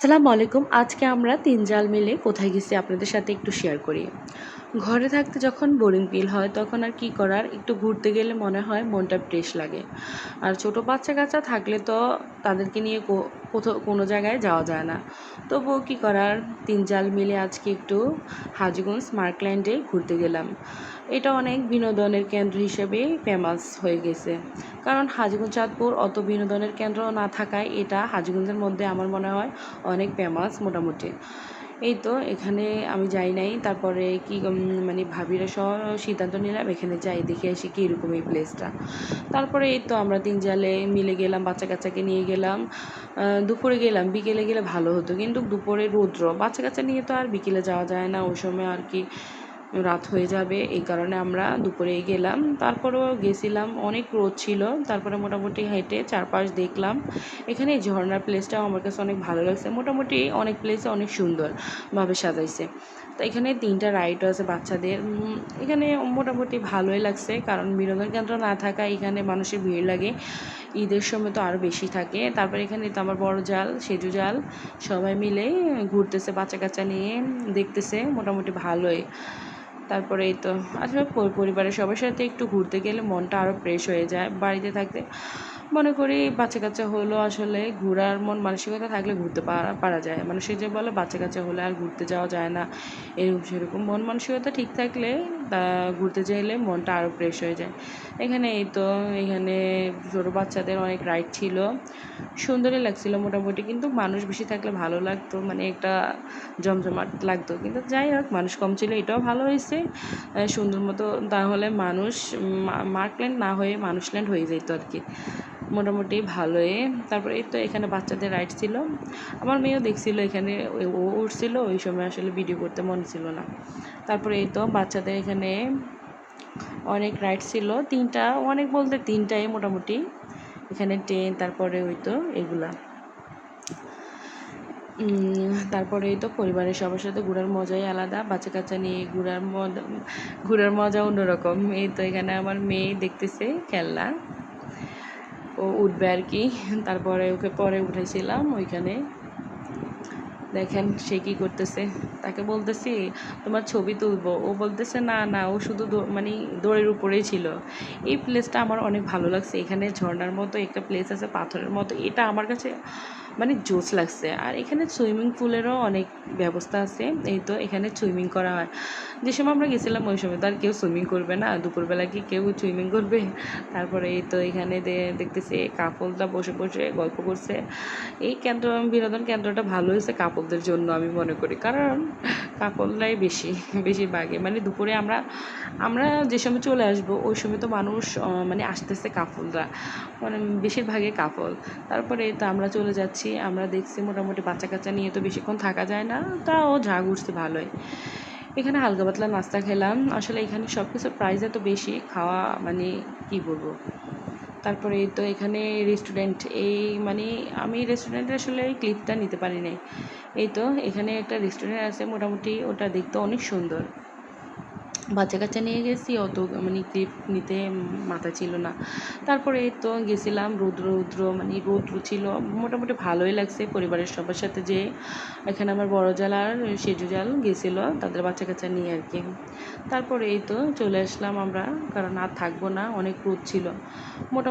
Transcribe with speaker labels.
Speaker 1: আসসালামু আলাইকুম। আজকে আমরা তিন জাল মিলে কোথায় গেছি আপনাদের সাথে একটু শেয়ার করি। ঘরে থাকতে যখন বোরিং ফিল হয়, তখন আর কি করার? একটু ঘুরতে গেলে মনে হয় মনটা ফ্রেশ লাগে। আর ছোট বাচ্চা কাচ্চা থাকলে তো তাদেরকে নিয়ে কোথাও, কোনো জায়গায় যাওয়া যায় না। তবুও কি করার? তিন জাল মিলে আজকে একটু হাজিগঞ্জ মার্কল্যান্ডে ঘুরতে গেলাম। এটা অনেক বিনোদনের কেন্দ্র হিসেবে ফেমাস হয়ে গেছে। কারণ হাজিগঞ্জ, চাঁদপুর অত বিনোদনের কেন্দ্র না থাকায় এটা হাজিগঞ্জের মধ্যে আমার মনে হয় অনেক ফেমাস মোটামুটি। এই তো এখানে আমি যাই নাই। তারপরে কি মানে ভাবিরা সহ সিদ্ধান্ত নিলাম, এখানে যাই, দেখে আসি কীরকম এই প্লেসটা তারপরে এই তো আমরা তিন জালে মিলে গেলাম বাচ্চা কাচ্চাকে নিয়ে গেলাম। দুপুরে গেলাম, বিকেলে গেলে ভালো হতো। কিন্তু দুপুরে রৌদ্র বাচ্চা কাচ্চা নিয়ে তো আর বিকেলে যাওয়া যায় না। ওই সময় আর কি রাত হয়ে যাবে, এই কারণে আমরা দুপুরে গেলাম। তারপরেও গেছিলাম, অনেক রোদ ছিল। তারপরে মোটামুটি হেঁটে চারপাশ দেখলাম। এখানে এই ঝর্ণার প্লেসটাও আমার কাছে অনেক ভালো লাগছে। মোটামুটি অনেক প্লেসে অনেক সুন্দরভাবে সাজাইছে। তো এখানে তিনটা রাইডও আছে বাচ্চাদের। এখানে মোটামুটি ভালোই লাগছে, কারণ বিনোদন কেন্দ্র না থাকায় এখানে মানুষের ভিড় লাগে। ঈদের সময় তো আরও বেশি থাকে। তারপরে এখানে তো আমার বড় জাল, সেজু জাল, সবাই মিলে ঘুরতেছে বাচ্চা কাচ্চা নিয়ে দেখতেছে। মোটামুটি ভালোই। তারপরে এই তো আসলে পরিবারের সবার সাথে একটু ঘুরতে গেলে মনটা আরও ফ্রেশ হয়ে যায়। বাড়িতে থাকতে মনে করি বাচ্চা কাচ্চা হলো আসলে ঘোরার মন মানসিকতা থাকলে ঘুরতে পারা পারা যায়। মানুষের যে বলে বাচ্চা কাচ্চা হলে আর ঘুরতে যাওয়া যায় না। এরকম সেরকম মন মানসিকতা ঠিক থাকলে তা ঘুরতে চাইলে মনটা আরও ফ্রেশ হয়ে যায়। এখানে এই তো এখানে ছোটো বাচ্চাদের অনেক রাইড ছিল। সুন্দরই লাগছিল মোটামুটি। কিন্তু মানুষ বেশি থাকলে ভালো লাগতো। মানে একটা জমজমাট লাগতো। কিন্তু যাই হোক, মানুষ কম ছিল, এটাও ভালো হয়েছে। আহ, সুন্দর মতো তাহলে মানুষ মার্কল্যান্ড না হয়ে মানুষল্যান্ড হয়ে যেত আর কি। মোটামুটি ভালোই। তারপরে এই তো এখানে বাচ্চাদের রাইড ছিল। আমার মেয়েও দেখছিল এখানে ও- উঠছিল ওই সময় আসলে ভিডিও করতে মন ছিল না। তারপরে এই তো বাচ্চাদের এখানে অনেক রাইড ছিল। তিনটা অনেক বলতে তিনটাই মোটামুটি। এখানে ট্রেন তারপরে ওই তো এগুলা। তারপরে তো পরিবারের সবার সাথে ঘোরার মজাই আলাদা বাচ্চা কাচ্চা নিয়ে ঘোরার মজা ঘোরার মজা অন্যরকম। এই তো এখানে আমার মেয়ে দেখতেছে খেলনা। ও উঠবে আর কি। তারপরে ওকে পরে উঠেছিলাম ওইখানে। দেখেন সে কি করতেছে। তাকে বলতেছি, তোমার ছবি তুলবো। ও বলতেছে, না না, ও শুধু মানে দৌড়ের উপরেই ছিল। এই প্লেসটা আমার অনেক ভালো লাগছে। এখানে ঝর্ণার মতো একটা প্লেস আছে, পাথরের মতো। এটা আমার কাছে মানে জোস লাগছে। আর এখানে সুইমিং পুলেরও অনেক ব্যবস্থা আছে। এই তো এখানে সুইমিং করা হয়। যে সময় আমরা গেছিলাম, ওই সময় তো আর কেউ সুইমিং করবে না। দুপুরবেলা কি কেউ সুইমিং করবে? তারপরে এই তো এখানে দেখতেছি কাপলটা বসে বসে গল্প করছে। এই কেন্দ্র, বিনোদন কেন্দ্রটা ভালো হয়েছে। কাপলদের জন্য আমি মনে করি। কারণ কাপলরাই বেশি বেশিরভাগে মানে দুপুরে আমরা আমরা যে সময় চলে আসব, ওই সময় তো মানুষ মানে আসতেছে কাপলরা মানে বেশিরভাগই কাপল তারপরে তো আমরা চলে যাচ্ছি, আমরা দেখছি মোটামুটি বাচ্চা কাচ্চা নিয়ে তো বেশিক্ষণ থাকা যায় না, তাও ঝা ঘুরছে ভালোই। এখানে হালকা পাতলা নাস্তা খেলাম। আসলে এখানে সব কিছুর প্রাইস এত বেশি, খাওয়া মানে কি বলব? তারপরে তো এখানে রেস্টুরেন্ট এই মানে আমি রেস্টুরেন্টে আসলে এই ক্লিপটা নিতে পারি নাই। এই তো এখানে একটা রেস্টুরেন্ট আছে মোটামুটি, ওটা দেখতে অনেক সুন্দর। বাচ্চা কাচ্চা নিয়ে গেছি, অত মানে ক্লিপ নিতে মাথা ছিল না। তারপরে এই তো গেছিলাম রৌদ্র রৌদ্র মানে রৌদ্র ছিল, মোটামুটি ভালোই লাগছে পরিবারের সবার সাথে যে এখানে আমার বড় জাল আর সেজু জাল গেছিল, তাদের বাচ্চা কাচ্চা নিয়ে আর কি। তারপরে এই তো চলে আসলাম আমরা, কারণ আর থাকব না, অনেক রোদ ছিল। মোটামুটি